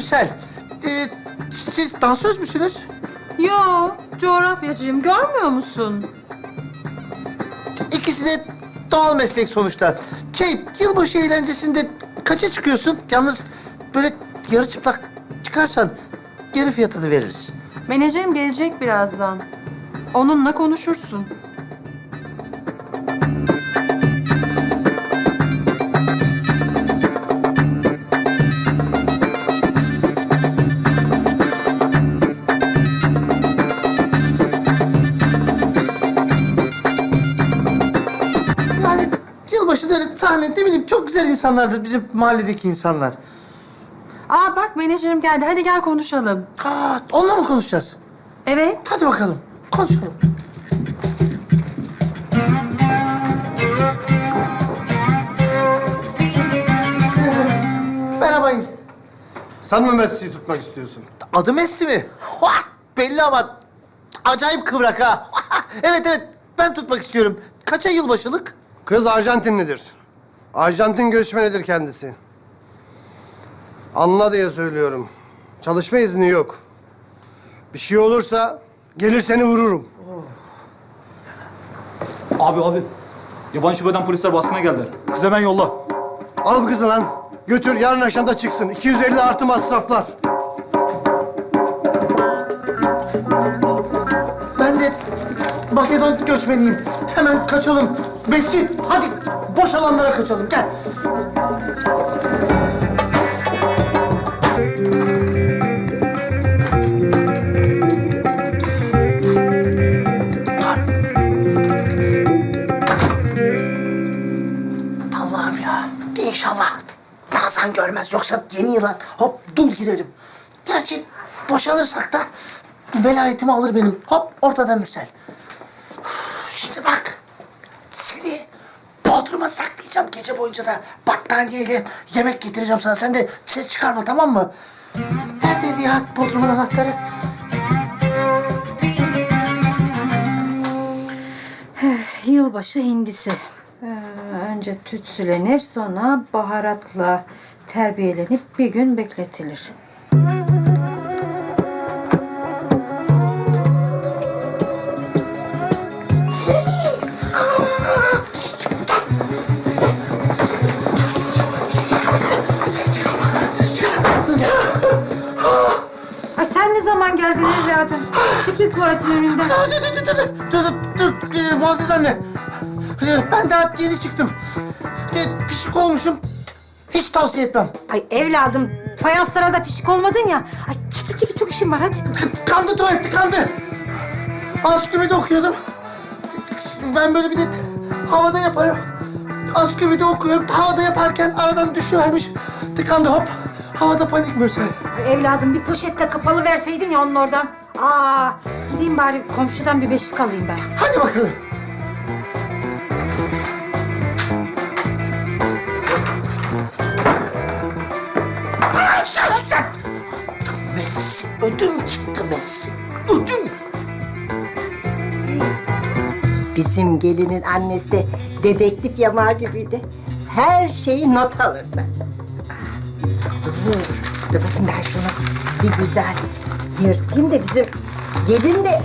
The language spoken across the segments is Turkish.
ben Mürsel. Ee, siz dansöz müsünüz? Yo, coğrafyacıyım. Görmüyor musun? İkisi de doğal meslek sonuçta. Şey, yılbaşı eğlencesinde kaça çıkıyorsun? Yalnız böyle yarı çıplak çıkarsan geri fiyatını veririz. Menajerim gelecek birazdan. Onunla konuşursun. Bileyim çok güzel insanlardır bizim mahalledeki insanlar. Aa bak menajerim geldi. Hadi gel konuşalım. Aa, onunla mı konuşacağız? Evet. Hadi bakalım konuşalım. Merhaba. Sen mi Messi'yi tutmak istiyorsun? Adı Messi mi? What? Belli ama acayip kıvrak ha. evet evet ben tutmak istiyorum. Kaça yılbaşılık? Kız Arjantinlidir. Arjantin göçmenidir kendisi. Anla diye söylüyorum. Çalışma izni yok. Bir şey olursa gelir seni vururum. Abi abi. Yabancı şubeden polisler baskına geldiler. Kız hemen yolla. Al kızı lan. Götür yarın akşam da çıksın. 250 artı masraflar. Ben de Makedon göçmeniyim. Hemen kaçalım. Messi hadi boş alanlara kaçalım gel. Allah'ım ya. İnşallah Nazan görmez. Yoksa yeni yılan hop dul giderim. Gerçi boşanırsak da velayetimi alır benim. Hop ortada Mürsel. Şimdi bak. Saklayacağım gece boyunca da battaniyeyle yemek getireceğim sana. Sen de ses çıkarma tamam mı? Neredeydi ya Bodrum'un anahtarı? Yılbaşı hindisi. Ee, önce tütsülenir, sonra baharatla terbiyelenip bir gün bekletilir. Zaman geldin evladım? Çekil tuvaletin önünden. Dur dur dur dur dur dur dur dur Muazzez anne. Ee, Ben daha yeni çıktım. Ee, Pişik olmuşum. Hiç tavsiye etmem. Ay evladım fayanslara da pişik olmadın ya. Ay çekil çekil çok işim var hadi. Kandı tuvalet tıkandı. Ansiklopedi okuyordum. Ben böyle bir de havada yaparım. Ansiklopedi okuyorum. Havada yaparken aradan düşüvermiş. Tıkandı hop. Havada panik Mürsel. Evladım bir poşette kapalı verseydin ya onun oradan. Aa gideyim bari komşudan bir beşlik alayım ben. Hadi bakalım. Messi, ödüm çıktı Messi. Ödüm. Bizim gelinin annesi dedektif yamağı gibiydi. Her şeyi not alırdı. Dur, dur bakayım ben şunu bir güzel yırtayım da bizim gelin de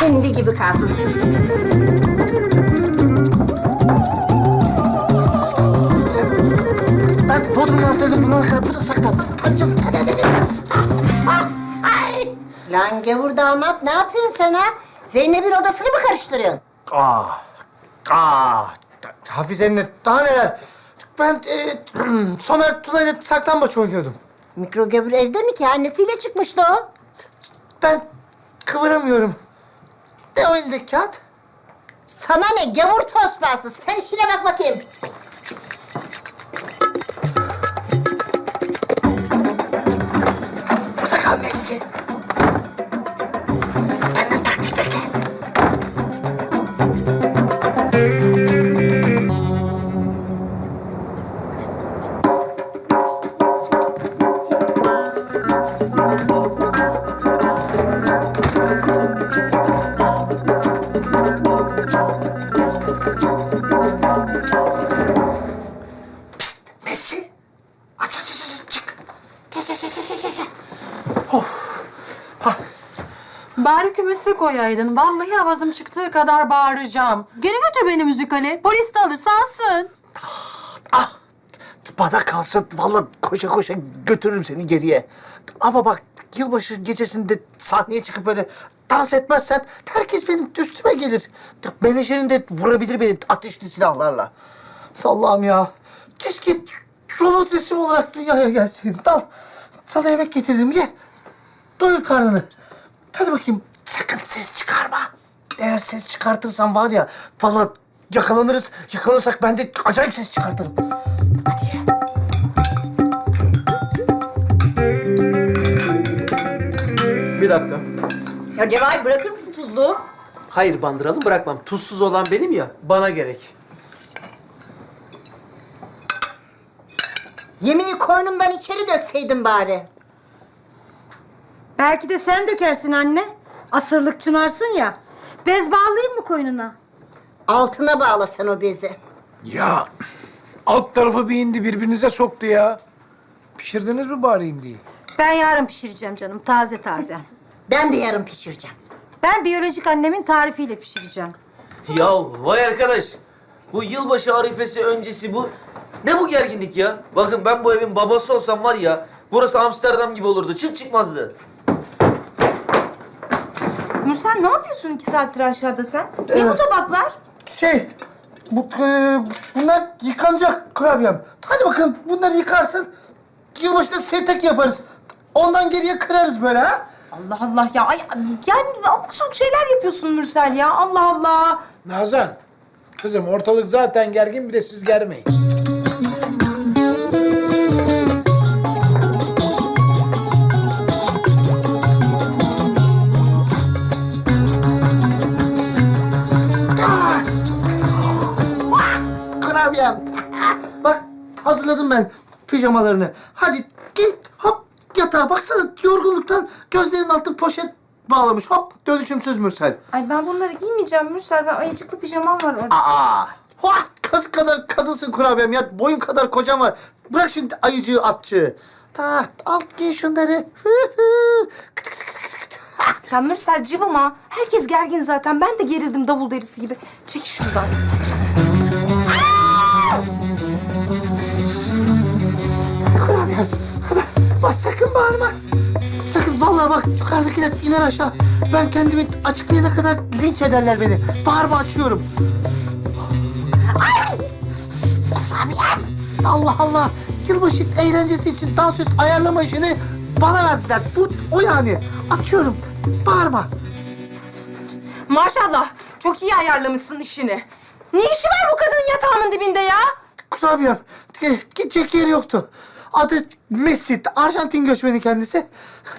kendi gibi kalsın. Ben Bodrum'un anahtarını bulana kadar saklan. Canım, hadi hadi hadi. Ay! Lan gavur damat ne yapıyorsun sen ha? Zeynep'in odasını mı karıştırıyorsun? Aa, aa. Hafize'nin daha neler. Ben e, Somer Tula ile saklambaç oynuyordum. Mikro gavur evde mi ki? Annesiyle çıkmıştı o. Ben kıvıramıyorum. Ne o elindeki kağıt? Sana ne gavur tosbağası? Sen işine bak bakayım. Aç aç aç aç çık. Gel gel gel gel gel. gel. Of. Ha. Bari kümese koyaydın. Vallahi avazım çıktığı kadar bağıracağım. Geri götür beni müzikale. Polis de alırsa alsın. Ah. Bana kalsa vallahi koşa koşa götürürüm seni geriye. Ama bak yılbaşı gecesinde sahneye çıkıp böyle dans etmezsen herkes benim üstüme gelir. Menajerin de vurabilir beni ateşli silahlarla. Allah'ım ya. Keşke robot resim olarak dünyaya gelseydin. Al. Sana yemek getirdim ye. Doyur karnını. Hadi bakayım sakın ses çıkarma. Eğer ses çıkartırsan var ya vallahi yakalanırız. Yakalanırsak ben de acayip ses çıkartırım. Hadi ye. Bir dakika. Ya Cevahir bırakır mısın tuzluğu? Hayır bandıralım bırakmam. Tuzsuz olan benim ya. Bana gerek. Yemeği koynumdan içeri dökseydin bari. Belki de sen dökersin anne. Asırlık çınarsın ya. Bez bağlayayım mı koynuna? Altına bağla sen o bezi. Ya alt tarafı bir indi birbirinize soktu ya. Pişirdiniz mi bari indiği? Ben yarın pişireceğim canım, taze taze. Ben de yarın pişireceğim. Ben biyolojik annemin tarifiyle pişireceğim. Ya vay arkadaş. Bu yılbaşı arifesi öncesi bu. Ne bu gerginlik ya? Bakın ben bu evin babası olsam var ya. Burası Amsterdam gibi olurdu. Çık çıkmazdı. Mürsel ne yapıyorsun iki saattir aşağıda sen? Ne bu tabaklar? Şey, bu, e, bunlar yıkanacak kurabiyem. Hadi bakalım bunları yıkarsın. Yılbaşında sertek yaparız. Ondan geriye kırarız böyle ha. Allah Allah ya. Ay, yani abuk sabuk şeyler yapıyorsun Mürsel ya. Allah Allah. Nazan, kızım ortalık zaten gergin bir de siz germeyin. Kurabiyem. Bak hazırladım ben pijamalarını. Hadi git hop yatağa baksana yorgunluktan gözlerinin altı poşet bağlamış. Hop dönüşümsüz Mürsel. Ay ben bunları giymeyeceğim Mürsel. Ben ayıcıklı pijamam var orada. Aa. Hua, kız kadar kadınsın kurabiyem ya. Boyun kadar kocam var. Bırak şimdi ayıcığı atçığı. Ta, al giy şunları. Hı hı. Kıt kıt kıt kıt kıt. Ya Mürsel cıvıma. Herkes gergin zaten. Ben de gerildim davul derisi gibi. Çek şuradan. Bak sakın bağırma. Sakın vallahi bak yukarıdakiler iner aşağı. Ben kendimi açıklayana kadar linç ederler beni. Bağırma açıyorum. Ay! Kurabiyem. Allah Allah. Yılbaşı eğlencesi için dansöz ayarlama işini bana verdiler. Bu o yani. Açıyorum. Bağırma. Maşallah. Çok iyi ayarlamışsın işini. Ne işi var bu kadının yatağımın dibinde ya? Kurabiyem. Gidecek yeri yoktu. Adı Messi. Arjantin göçmeni kendisi.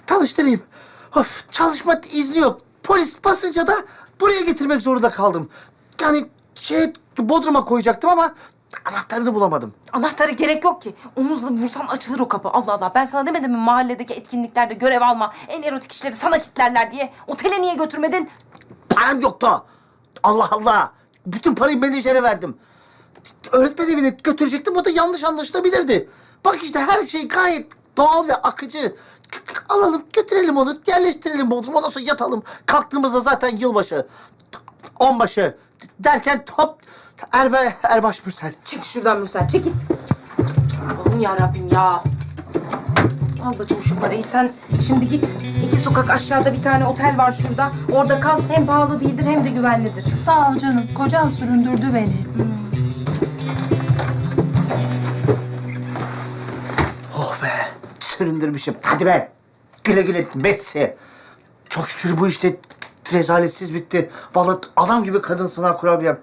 Tanıştırayım. Of, çalışma izni yok. Polis basınca da buraya getirmek zorunda kaldım. Yani şey Bodrum'a koyacaktım ama anahtarını bulamadım. Anahtarı gerek yok ki. Omuzla vursam açılır o kapı. Allah Allah. Ben sana demedim mi mahalledeki etkinliklerde görev alma, en erotik işleri sana kitlerler diye. Otele niye götürmedin? Param yoktu. Allah Allah. Bütün parayı menajere verdim. Öğretmen evine götürecektim. O da yanlış anlaşılabilirdi. Bak işte her şey gayet doğal ve akıcı. Alalım, götürelim onu, yerleştirelim Bodrum'a. Ondan sonra yatalım. Kalktığımızda zaten yılbaşı, onbaşı derken hop Erve Erbaş Mürsel. Çek şuradan Mürsel, çekil. Allah'ım ya Rabbim ya. Al bakayım şu parayı sen. Şimdi git. iki sokak aşağıda bir tane otel var şurada. Orada kal. Hem pahalı değildir hem de güvenlidir. Sağ ol canım. Kocan süründürdü beni. Oh süründürmüşüm. Hadi be, güle güle Messi. Çok şükür bu işte rezaletsiz bitti. Vallahi adam gibi kadınsın ha kurabiyem.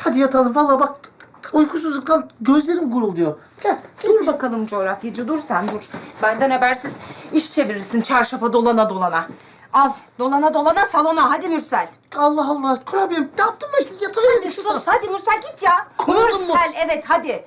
Hadi yatalım. Vallahi bak uykusuzluktan gözlerim gurulduyor. Gel. Dur bakalım coğrafyacı, dur sen dur. Benden habersiz iş çevirirsin çarşafa dolana dolana. Al, dolana dolana salona. Hadi Mürsel. Allah Allah. Kurabiyem ne yaptın ben şimdi Hadi sus, hadi Mürsel git ya. Kovuldun mu? Mürsel, evet hadi.